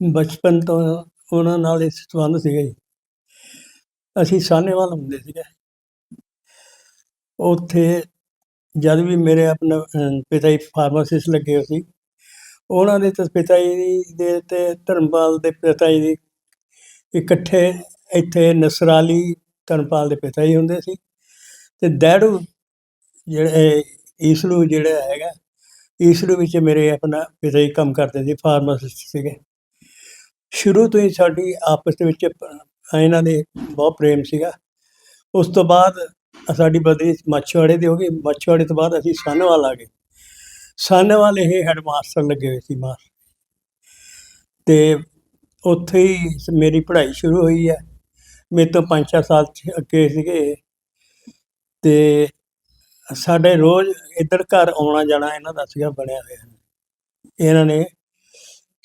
ਬਚਪਨ ਤੋਂ ਉਹਨਾਂ ਨਾਲ ਇਸ ਸੰਬੰਧ ਸੀਗਾ ਜੀ। ਅਸੀਂ ਸਾਹਨੇਵਾਲ ਹੁੰਦੇ ਸੀਗੇ। ਉੱਥੇ ਜਦ ਵੀ ਮੇਰੇ ਆਪਣਾ ਪਿਤਾ ਜੀ ਫਾਰਮਾਸਿਸਟ ਲੱਗੇ ਹੋਏ ਸੀ, ਉਹਨਾਂ ਦੇ ਤਾਂ ਪਿਤਾ ਜੀ ਦੇ ਤੇ ਧਰਮਪਾਲ ਦੇ ਪਿਤਾ ਜੀ ਦੀ ਇਕੱਠੇ ਇੱਥੇ ਨਸਰਾਲੀ ਧਰਮਪਾਲ ਦੇ ਪਿਤਾ ਜੀ ਹੁੰਦੇ ਸੀ। ਤੇ ਦੈੜੂ ਜਿਹੜੇ ਈਸਲੂ ਜਿਹੜਾ ਹੈਗਾ ਈਸਲੂ ਵਿੱਚ ਮੇਰੇ ਆਪਣਾ ਪਿਤਾ ਜੀ ਕੰਮ ਕਰਦੇ ਸੀ ਫਾਰਮਾਸਿਸਟ ਸੀਗੇ। ਸ਼ੁਰੂ ਤੋਂ ਹੀ ਸਾਡੀ ਆਪਸ ਦੇ ਵਿੱਚ ਇਹਨਾਂ ਦੇ ਬਹੁਤ ਪ੍ਰੇਮ ਸੀਗਾ। ਉਸ ਤੋਂ ਬਾਅਦ ਸਾਡੀ ਬਦਲੀ ਮੱਛਵਾੜੇ ਦੀ ਹੋ ਗਈ ਮੱਛਵਾੜੇ ਤੋਂ ਬਾਅਦ ਅਸੀਂ ਸਾਨੇਵਾਲ ਆ ਗਏ। ਸਾਨੇਵਾਲ ਇਹ ਹੈਡਮਾਸਟਰ ਲੱਗੇ ਹੋਏ ਸੀ ਮਾਸ। ਤੇ ਉੱਥੇ ਹੀ ਮੇਰੀ ਪੜ੍ਹਾਈ ਸ਼ੁਰੂ ਹੋਈ ਹੈ। ਮੇਰੇ ਤੋਂ 5-4 ਸਾਲ ਅੱਗੇ ਸੀਗੇ ਇਹ। ਤੇ ਸਾਡੇ ਰੋਜ਼ ਇੱਧਰ ਘਰ ਆਉਣਾ ਜਾਣਾ ਇਹਨਾਂ ਦਾ ਸੀਗਾ, ਬਣਿਆ ਹੋਇਆ। ਇਹਨਾਂ ਨੇ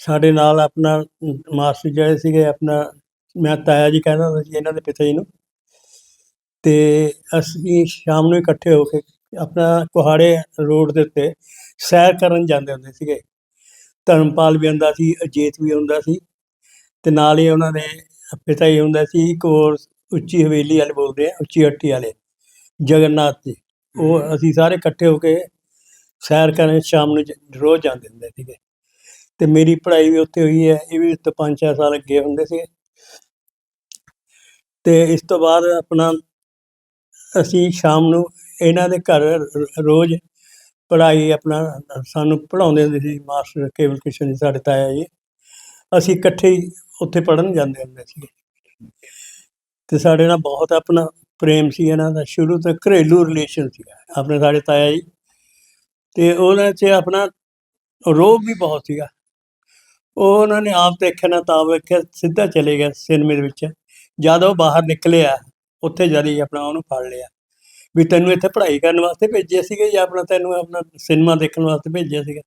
ਸਾਡੇ ਨਾਲ ਆਪਣਾ ਮਾਸਟਰ ਜਿਹੜੇ ਸੀਗੇ, ਆਪਣਾ ਮੈਂ ਤਾਇਆ ਜੀ ਕਹਿੰਦਾ ਹੁੰਦਾ ਸੀ ਇਹਨਾਂ ਦੇ ਪਿਤਾ ਜੀ ਨੂੰ। ਤੇ ਅਸੀਂ ਸ਼ਾਮ ਨੂੰ ਇਕੱਠੇ ਹੋ ਕੇ ਆਪਣਾ ਕੁਹਾੜੇ ਰੋਡ ਦੇ ਉੱਤੇ ਸੈਰ ਕਰਨ ਜਾਂਦੇ ਹੁੰਦੇ ਸੀਗੇ। ਧਰਮਪਾਲ ਵੀ ਹੁੰਦਾ ਸੀ, ਅਜੀਤ ਵੀ ਹੁੰਦਾ ਸੀ ਤੇ ਨਾਲ ਹੀ ਉਹਨਾਂ ਦੇ ਪਿਤਾ ਜੀ ਹੁੰਦਾ ਸੀ, ਇੱਕ ਹੋਰ ਉੱਚੀ ਹਵੇਲੀ ਵਾਲੇ ਬੋਲਦੇ ਆ, ਉੱਚੀ ਹੱਟੀ ਵਾਲੇ, ਜਗਨਨਾਥ ਜੀ। ਉਹ ਅਸੀਂ ਸਾਰੇ ਇਕੱਠੇ ਹੋ ਕੇ ਸੈਰ ਕਰਨ ਸ਼ਾਮ ਨੂੰ ਜ- ਰੋਜ਼ ਜਾਂਦੇ ਹੁੰਦੇ ਸੀਗੇ। ਤੇ ਮੇਰੀ ਪੜ੍ਹਾਈ ਵੀ ਉੱਥੇ ਹੋਈ ਹੈ, ਇਹ ਵੀ ਉੱਥੇ 5-4 ਸਾਲ ਅੱਗੇ ਹੁੰਦੇ ਸੀ ਤੇ ਇਸ ਤੋਂ ਬਾਅਦ ਆਪਣਾ ਅਸੀਂ ਸ਼ਾਮ ਨੂੰ ਇਹਨਾਂ ਦੇ ਘਰ ਰੋਜ਼ ਪੜ੍ਹਾਈ ਆਪਣਾ ਸਾਨੂੰ ਪੜ੍ਹਾਉਂਦੇ ਹੁੰਦੇ ਸੀ, ਮਾਸਟਰ ਕੇਵਲ ਕ੍ਰਿਸ਼ਨ ਜੀ, ਸਾਡੇ ਤਾਇਆ ਜੀ। ਅਸੀਂ ਇਕੱਠੇ ਹੀ ਉੱਥੇ ਪੜ੍ਹਨ ਜਾਂਦੇ ਹੁੰਦੇ ਸੀ ਤੇ ਸਾਡੇ ਨਾਲ ਬਹੁਤ ਆਪਣਾ ਪ੍ਰੇਮ ਸੀ ਇਹਨਾਂ ਦਾ, ਸ਼ੁਰੂ ਤੋਂ ਘਰੇਲੂ ਰਿਲੇਸ਼ਨ ਸੀਗਾ, ਆਪਣੇ ਸਾਡੇ ਤਾਇਆ ਜੀ। ਤੇ ਉਹਨਾਂ 'ਚ ਆਪਣਾ ਰੋਬ ਵੀ ਬਹੁਤ ਸੀਗਾ। ਉਹ ਉਹਨਾਂ ਨੇ ਆਪ ਦੇਖਿਆ ਨਾ ਤਾਂ ਵੇਖਿਆ, ਸਿੱਧਾ ਚਲੇ ਗਿਆ ਸਿਨੇਮੇ ਦੇ ਵਿੱਚ। ਜਦ ਉਹ ਬਾਹਰ ਨਿਕਲਿਆ, ਉੱਥੇ ਜਦ ਹੀ ਆਪਣਾ ਉਹਨੂੰ ਫੜ ਲਿਆ। ਵੀ ਤੈਨੂੰ ਇੱਥੇ ਪੜ੍ਹਾਈ ਕਰਨ ਵਾਸਤੇ ਭੇਜਿਆ ਸੀਗਾ ਜਾਂ ਆਪਣਾ ਤੈਨੂੰ ਆਪਣਾ ਸਿਨੇਮਾ ਦੇਖਣ ਵਾਸਤੇ ਭੇਜਿਆ ਸੀਗਾ?